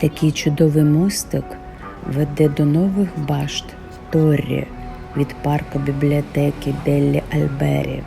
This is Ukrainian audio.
Такий чудовий мостик веде до нових башт Торрі від парку бібліотеки Деллі Альбері.